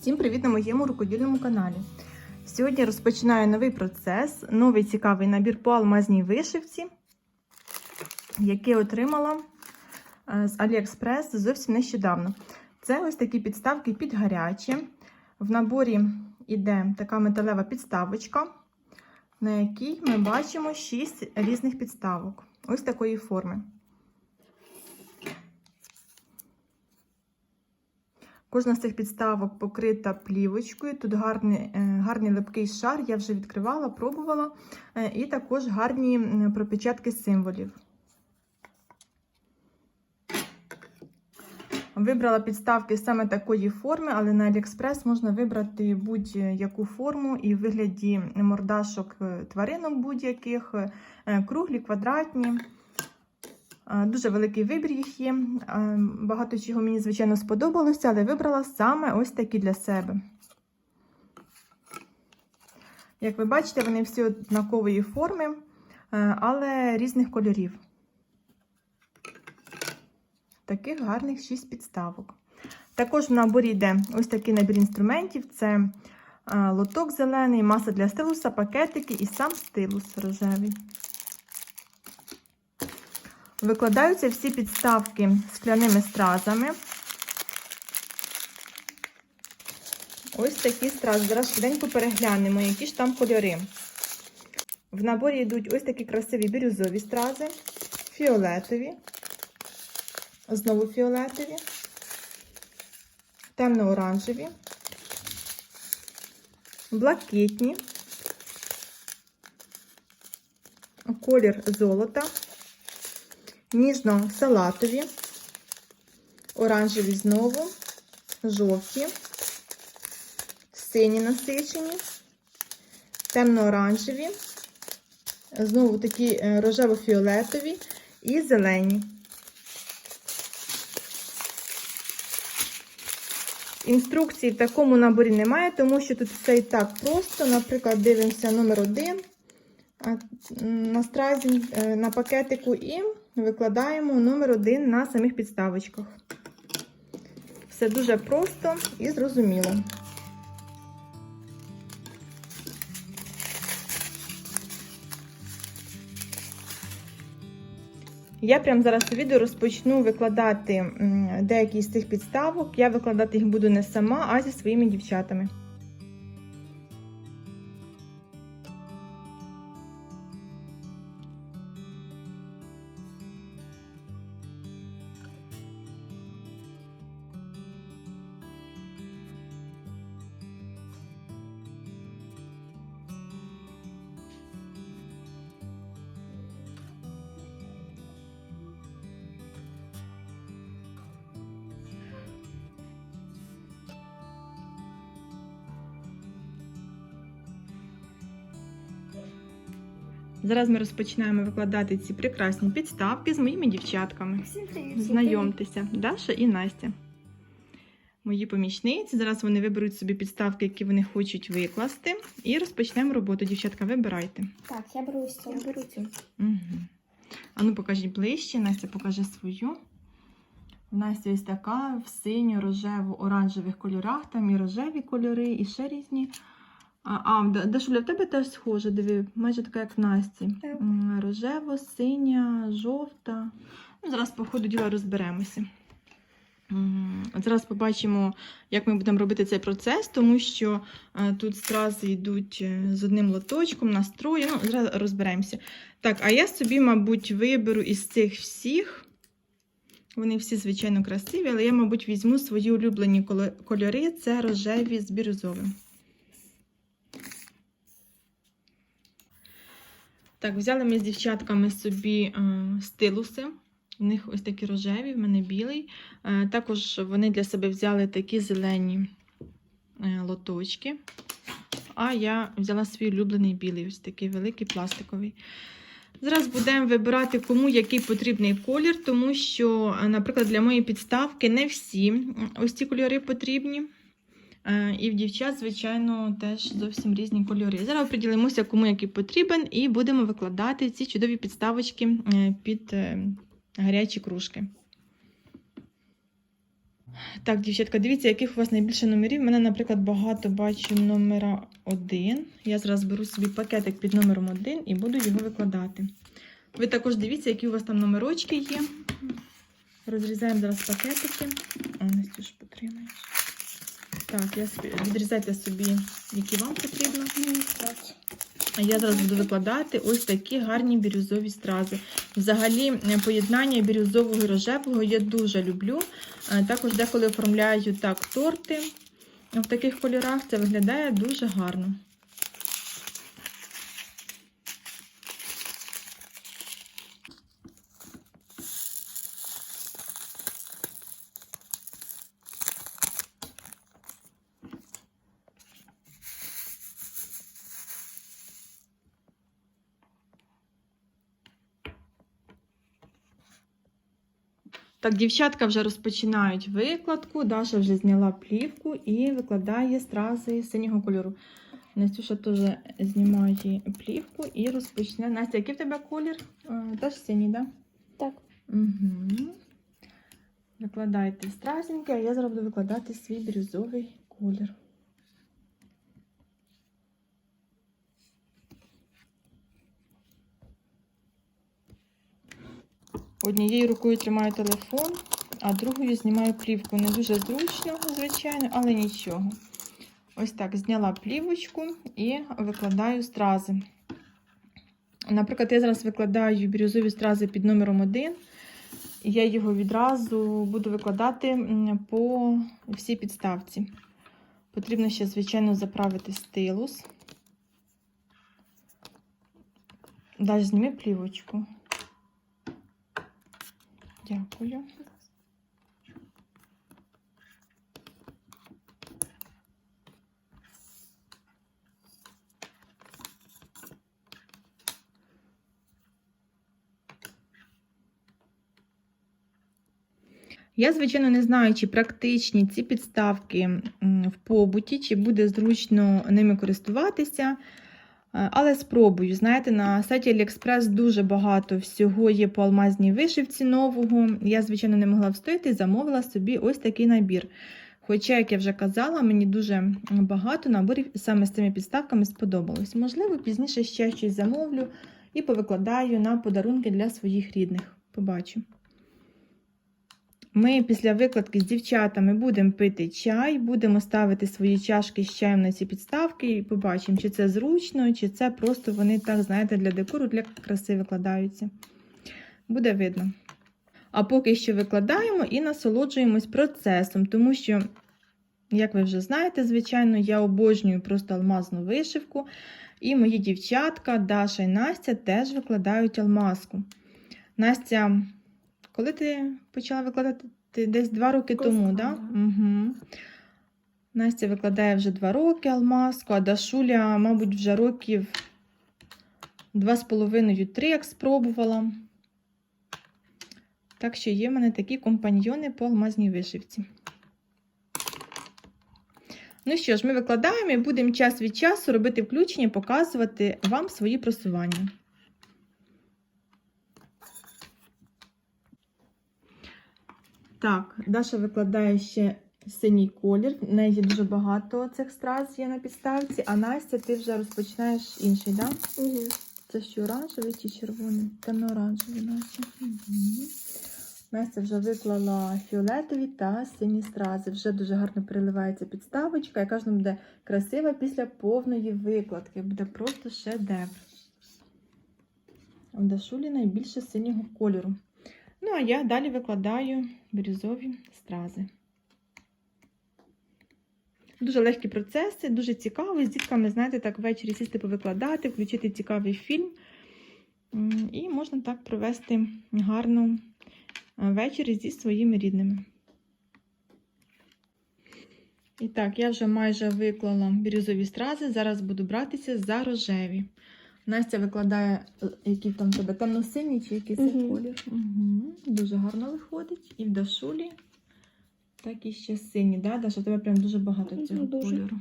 Всім привіт на моєму рукодільному каналі. Сьогодні розпочинаю новий процес, новий цікавий набір по алмазній вишивці, який отримала е, з AliExpress зовсім нещодавно. Це ось такі підставки під гарячі. В наборі йде така металева підставочка, на якій ми бачимо 6 різних підставок. Ось такої форми. Кожна з цих підставок покрита плівочкою. Тут гарний, е, гарний липкий шар, я вже відкривала, пробувала. Е, І також гарні пропечатки символів. Вибрала підставки саме такої форми, але на AliExpress можна вибрати будь-яку форму і в вигляді мордашок е, тваринок будь-яких, круглі, квадратні. Дуже великий вибір їх є. Багато чого мені, звичайно, сподобалося, але вибрала саме ось такі для себе. Як ви бачите, вони всі однакової форми, е, але різних кольорів. Таких гарних 6 підставок. Також в наборі йде ось такий набір інструментів: це е, лоток зелений, маса для стилуса, пакетики і сам стилус рожевий. Викладаються всі підставки скляними стразами. Ось такі стрази. Зараз швиденько переглянемо, які ж там кольори. В наборі йдуть ось такі красиві бірюзові стрази, фіолетові, знову фіолетові, темно-оранжеві, блакитні, колір золота ніжно-салатові, оранжеві знову, жовті, сині насичені, темно-оранжеві, знову такі е, рожево-фіолетові і зелені. Інструкції в такому наборі немає, тому що тут все і так просто. Наприклад, дивимося номер один на стразі е, на пакетику і викладаємо номер один на самих підставочках. Все дуже просто і зрозуміло. Я прямо зараз у відео розпочну викладати деякі з цих підставок. Я викладати їх буду не сама, а зі своїми дівчатами. Зараз ми розпочинаємо викладати ці прекрасні підставки з моїми дівчатками. Всім привіт. Знайомтеся, Даша і Настя. Мої помічниці. Зараз вони виберуть собі підставки, які вони хочуть викласти. І розпочнемо роботу. Дівчатка, вибирайте. Так, я беру ось цю. Я беру цю. Угу. А ну покажіть ближче. Настя покаже свою. У Насті ось така в синьо-рожево-оранжевих кольорах. Там і рожеві кольори, і ще різні. А, а Да- Дашуля, в тебе теж схоже, диви, майже така, як в Насті. Так. Рожево, синя, жовта. Ну, зараз, по ходу діла, розберемося. Зараз побачимо, як ми будемо робити цей процес, тому що е, тут стрази йдуть е, з одним лоточком, настрої. Ну, зараз розберемося. Так, а я собі, мабуть, виберу із цих всіх. Вони всі, звичайно, красиві, але я, мабуть, візьму свої улюблені кольори це рожеві з бірюзовим. Так, взяли ми з дівчатками собі е, стилуси. У них ось такі рожеві, в мене білий. Е, також вони для себе взяли такі зелені е, лоточки. А я взяла свій улюблений білий, ось такий великий пластиковий. Зараз будемо вибирати, кому який потрібний колір, тому що, наприклад, для моєї підставки не всі ось ці кольори потрібні. Е, І в дівчат, звичайно, теж зовсім різні кольори. Зараз приділимося, кому який потрібен, і будемо викладати ці чудові підставочки е, під е, гарячі кружки. Так, дівчатка, дивіться, яких у вас найбільше номерів. У мене, наприклад, багато бачу номера 1. Я зараз беру собі пакетик під номером 1 і буду його викладати. Ви також дивіться, які у вас там номерочки є. Розрізаємо зараз пакетики. А, Настюш, потримаєш. Так, я собі, відрізайте собі, які вам потрібно. А я зараз буду викладати ось такі гарні бірюзові стрази. Взагалі, е, поєднання бірюзового і рожевого я дуже люблю. Е, Також деколи оформляю так торти в таких кольорах. Це виглядає дуже гарно. Так, дівчатка вже розпочинають викладку. Даша вже зняла плівку і викладає стрази синього кольору. Настюша теж знімає плівку і розпочне. Настя, який в тебе колір? Е, Теж синій, так? Так. Угу. Викладайте стразінки, а я зроблю викладати свій бірюзовий колір. Однією рукою тримаю телефон, а другою знімаю плівку. Не дуже зручно, звичайно, але нічого. Ось так, зняла плівочку і викладаю стрази. Наприклад, я зараз викладаю бірюзові стрази під номером 1. Я його відразу буду викладати по всій підставці. Потрібно ще, звичайно, заправити стилус. Далі зніми плівочку. Дякую. Я, звичайно, не знаю, чи практичні ці підставки в побуті, чи буде зручно ними користуватися. Е, Але спробую. Знаєте, на сайті AliExpress дуже багато всього є по алмазній вишивці нового. Я, звичайно, не могла встояти і замовила собі ось такий набір. Хоча, як я вже казала, мені дуже багато наборів саме з цими підставками сподобалось. Можливо, пізніше ще щось замовлю і повикладаю на подарунки для своїх рідних. Побачу. Ми після викладки з дівчатами будемо пити чай, будемо ставити свої чашки з чаєм на ці підставки і побачимо, чи це зручно, чи це просто вони так, знаєте, для декору, для краси викладаються. Буде видно. А поки що викладаємо і насолоджуємось процесом, тому що, як ви вже знаєте, звичайно, я обожнюю просто алмазну вишивку. І мої дівчатка, Даша і Настя, теж викладають алмазку. Настя, коли ти почала викладати? Ти десь два роки Якось тому, да. Угу. Настя викладає вже два роки алмазку, а Дашуля, мабуть, вже років два з половиною три, як спробувала. Так що є в мене такі компаньйони по алмазній вишивці. Ну що ж, ми викладаємо і будемо час від часу робити включення, показувати вам свої просування. Так, Даша викладає ще синій колір. В неї дуже багато цих страз є на підставці, а Настя, ти вже розпочинаєш інший, так? Да? Угу. Це що, оранжевий чи червоний? Темно-оранжевий, наче. Угу. Настя вже виклала фіолетові та сині стрази. Вже дуже гарно переливається підставочка, яка ж нам буде красива після повної викладки. Буде просто шедевр. В Дашулі найбільше синього кольору. Ну, а я далі викладаю бірюзові стрази. Дуже легкі процеси, дуже цікаво. З дітками, знаєте, так ввечері сісти повикладати, включити цікавий фільм. І можна так провести гарну е, вечір зі своїми рідними. І так, я вже майже виклала бірюзові стрази. Зараз буду братися за рожеві. Настя викладає, е, який там тебе темно-синій чи який це Мгм. колір. Угу. Дуже гарно виходить. І в Дашулі. Так і ще сині, да? Даша, у тебе прям дуже багато цього дуже. кольору.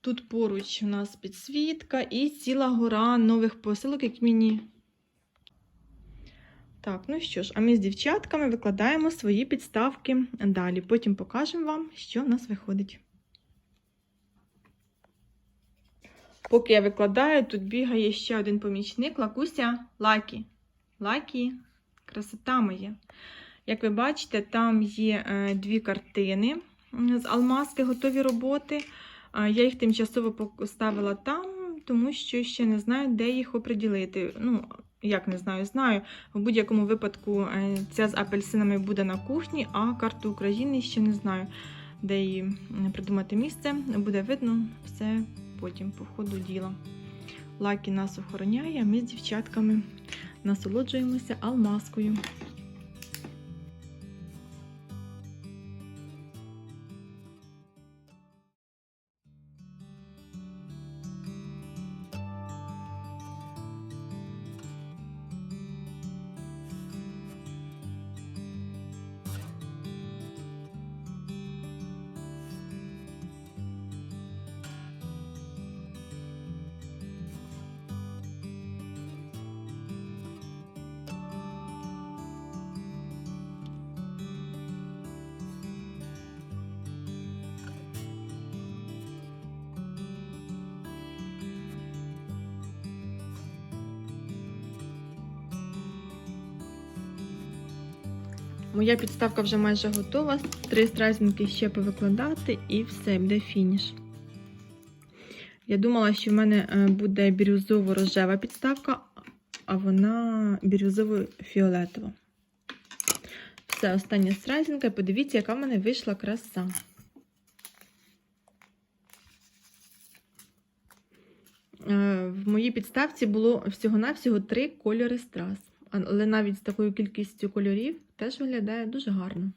Тут поруч у нас підсвітка і ціла гора нових посилок, які мені Так, ну що ж, а ми з дівчатками викладаємо свої підставки далі. Потім покажемо вам, що в нас виходить. Поки я викладаю, тут бігає ще один помічник. Лакуся, Лакі. Лакі, красота моя. Як ви бачите, там є е, дві картини з алмазки, готові роботи. Е, Я їх тимчасово поставила там, тому що ще не знаю, де їх оприділити. Ну, як не знаю, знаю. В будь-якому випадку е, ця з апельсинами буде на кухні, а карту України ще не знаю, де її придумати місце. Буде видно все потім, по ходу діла. Лакі нас охороняє, а ми з дівчатками насолоджуємося алмазкою. Моя підставка вже майже готова. Три стразінки ще повикладати і все, буде фініш. Я думала, що в мене е, буде бірюзово-рожева підставка, а вона бірюзово-фіолетова. Все, остання стразінка. Подивіться, яка в мене вийшла краса. Е, В моїй підставці було всього-навсього три кольори страз. Але навіть з такою кількістю кольорів теж виглядає дуже гарно.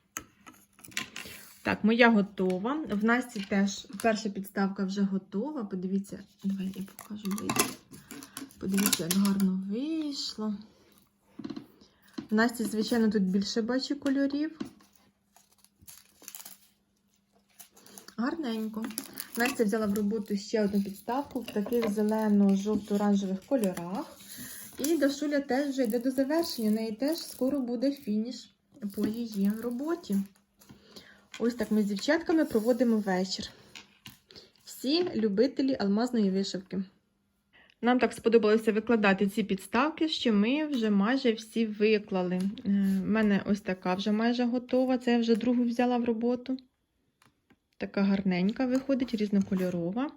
Так, моя готова. В Насті теж перша підставка вже готова. Подивіться, давай я покажу ближче. Подивіться, як гарно вийшло. В Насті, звичайно, тут більше бачу кольорів. Гарненько. Настя взяла в роботу ще одну підставку в таких зелено-жовто-оранжевих кольорах. І Дашуля теж вже йде до завершення. У неї теж скоро буде фініш по її роботі. Ось так ми з дівчатками проводимо вечір. Всі любителі алмазної вишивки. Нам так сподобалося викладати ці підставки, що ми вже майже всі виклали. У мене ось така вже майже готова. Це я вже другу взяла в роботу. Така гарненька виходить, різнокольорова.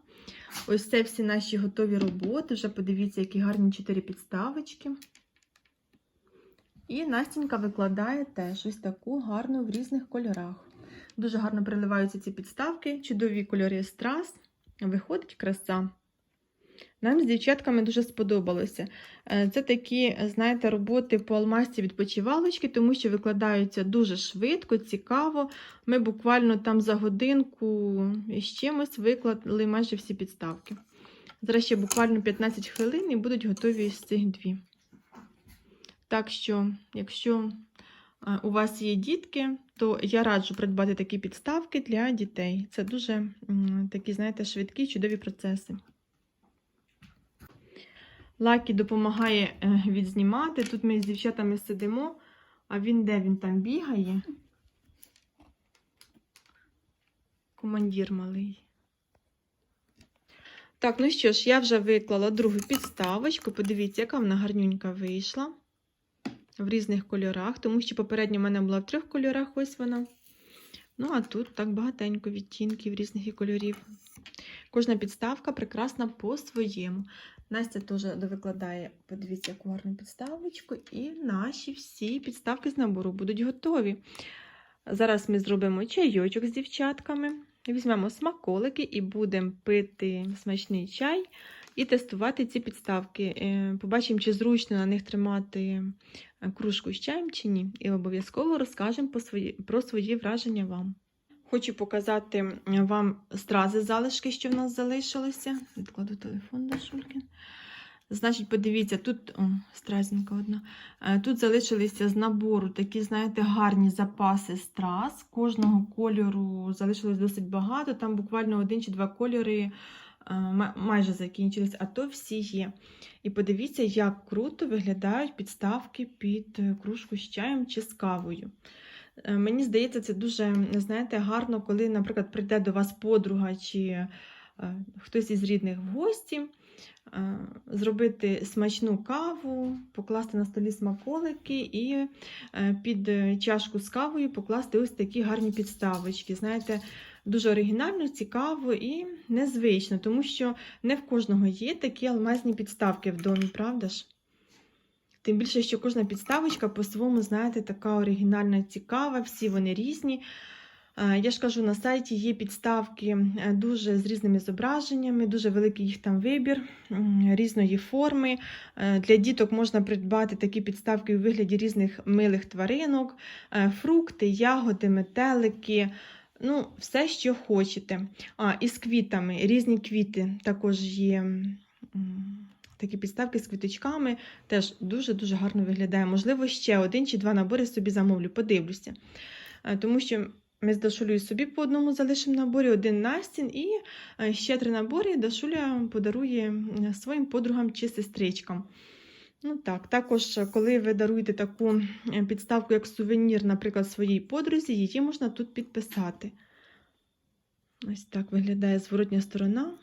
Ось це всі наші готові роботи. Вже подивіться, які гарні чотири підставочки. І Настінька викладає теж ось таку гарну в різних кольорах. Дуже гарно переливаються ці підставки, чудові кольори страз. Виходить краса. Нам з дівчатками дуже сподобалося. Е, Це такі, знаєте, роботи по алмазці відпочивалочки, тому що викладаються дуже швидко, цікаво. Ми буквально там за годинку з чимось виклали майже всі підставки. Зараз ще буквально 15 хвилин і будуть готові з цих дві. Так що, якщо е, у вас є дітки, то я раджу придбати такі підставки для дітей. Це дуже такі, знаєте, швидкі, чудові процеси. Лакі допомагає е, відзнімати. Тут ми з дівчатами сидимо, а він де він там бігає? Командір малий. Так, ну що ж, я вже виклала другу підставочку. Подивіться, яка вона гарнюнька вийшла в різних кольорах, тому що попередньо в мене була в трьох кольорах, ось вона. Ну, а тут так багатенько відтінків різних і кольорів. Кожна підставка прекрасна по-своєму. Настя теж довикладає, подивіться, яку гарну підставочку, і наші всі підставки з набору будуть готові. Зараз ми зробимо чайочок з дівчатками, візьмемо смаколики і будемо пити смачний чай і тестувати ці підставки. Е, Побачимо, чи зручно на них тримати е, кружку з чаєм чи ні. І обов'язково розкажемо про свої враження вам. Хочу показати вам стрази залишки, що в нас залишилося. Відкладу телефон до Шулькін. Значить, подивіться, тут о, стразінка одна. Е, Тут залишилися з набору такі, знаєте, гарні запаси страз. Кожного кольору залишилось досить багато. Там буквально один чи два кольори е, майже закінчились, а то всі є. І подивіться, як круто виглядають підставки під е, кружку з чаєм чи з кавою. Е, Мені здається, це дуже знаєте, гарно, коли, наприклад, прийде до вас подруга чи е, хтось із рідних в гості, е, зробити смачну каву, покласти на столі смаколики і е, під е, чашку з кавою покласти ось такі гарні підставочки. Знаєте, дуже оригінально, цікаво і незвично, тому що не в кожного є такі алмазні підставки в домі, правда ж? Тим більше, що кожна підставочка по-своєму, знаєте, така оригінальна, цікава, всі вони різні. Е, Я ж кажу, на сайті є підставки е, дуже з різними зображеннями, дуже великий їх там вибір різної форми. Е, Для діток можна придбати такі підставки у вигляді різних милих тваринок, фрукти, ягоди, метелики. Ну, все, що хочете. А, і з квітами, різні квіти також є. Такі підставки з квіточками теж дуже-дуже гарно виглядає. Можливо, ще один чи два набори собі замовлю, подивлюся. Е, Тому що ми з Дашулею собі по одному залишимо наборі, один Настін, і е, ще три набори Дашуля подарує своїм подругам чи сестричкам. Ну так, також, е, коли ви даруєте таку е, підставку як сувенір, наприклад, своїй подрузі, її можна тут підписати. Ось так виглядає зворотня сторона.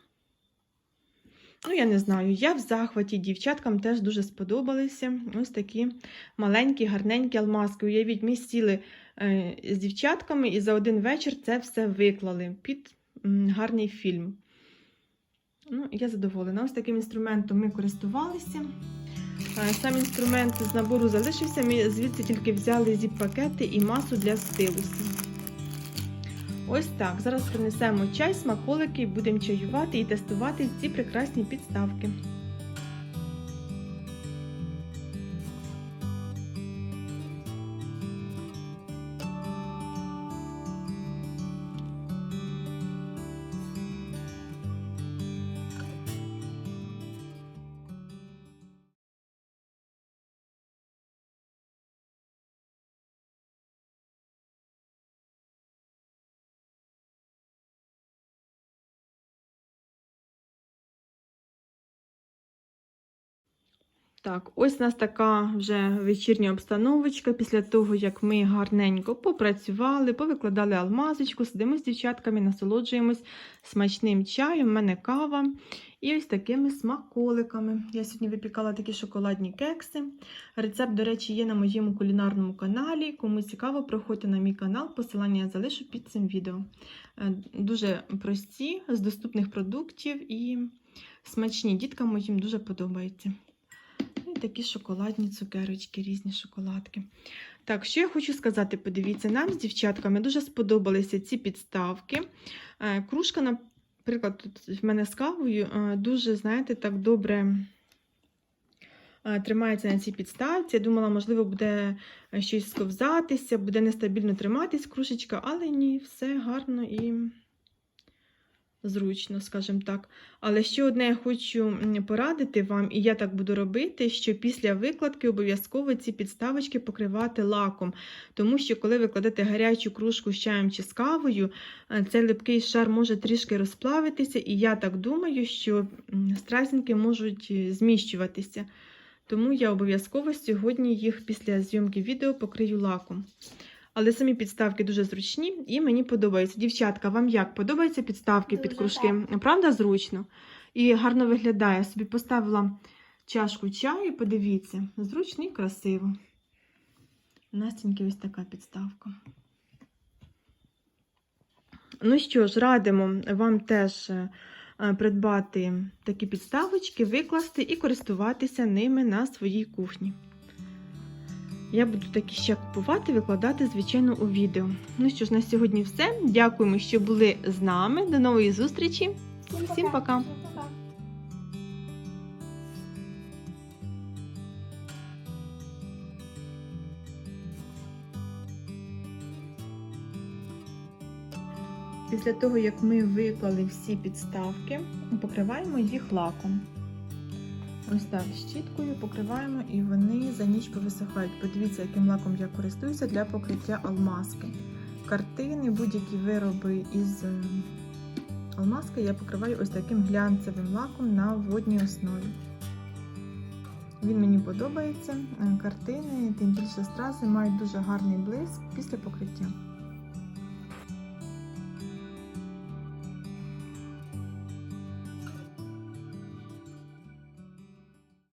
Ну, я не знаю, я в захваті, дівчаткам теж дуже сподобалися ось такі маленькі, гарненькі алмазки. Уявіть, ми сіли е, з дівчатками і за один вечір це все виклали під гарний фільм. Ну, я задоволена. Ось таким інструментом ми користувалися. Сам інструмент з набору залишився. Ми звідси тільки взяли зіп-пакети і масу для стилусів. Ось так. Зараз принесемо чай, смаколики, будемо чаювати і тестувати ці прекрасні підставки. Так, ось у нас така вже вечірня обстановочка. Після того, як ми гарненько попрацювали, повикладали алмазочку, сидимо з дівчатками, насолоджуємось смачним чаєм. У мене кава і ось такими смаколиками. Я сьогодні випікала такі шоколадні кекси. Рецепт, до речі, є на моєму кулінарному каналі. Кому цікаво, проходьте на мій канал, посилання я залишу під цим відео. Е, Дуже прості, з доступних продуктів і смачні. Діткам моїм дуже подобається. Такі шоколадні цукерочки, різні шоколадки. Так, що я хочу сказати, подивіться, нам з дівчатками дуже сподобалися ці підставки. Е, Кружка, наприклад, тут в мене з кавою е, дуже, знаєте, так добре е, тримається на цій підставці. Я думала, можливо, буде щось сковзатися, буде нестабільно триматись кружечка, але ні, все гарно і зручно, скажімо так. Але ще одне я хочу порадити вам, і я так буду робити, що після викладки обов'язково ці підставочки покривати лаком. Тому що, коли ви кладете гарячу кружку з чаєм чи з кавою, е, цей липкий шар може трішки розплавитися, і я так думаю, що стразінки можуть е, зміщуватися. Тому я обов'язково сьогодні їх після зйомки відео покрию лаком. Але самі підставки дуже зручні і мені подобаються. Дівчатка, вам як подобаються підставки під Дуже кружки? Правда, зручно? І гарно виглядає. Собі поставила чашку чаю, подивіться, зручно і красиво. Настіньки ось така підставка. Ну що ж, радимо вам теж е, придбати такі підставочки, викласти і користуватися ними на своїй кухні. Я буду такі ще купувати, викладати, звичайно, у відео. Ну що ж, на сьогодні все. Дякуємо, що були з нами. До нової зустрічі! Всім пока. Пока. Після того, як ми виклали всі підставки, покриваємо їх лаком. Ось так, щіткою покриваємо і вони за ніч повисихають. Подивіться, яким лаком я користуюся для покриття алмазки. Картини, будь-які вироби із е, алмазки я покриваю ось таким глянцевим лаком на водній основі. Він мені подобається. Е, Картини, тим більше стрази мають дуже гарний блиск після покриття.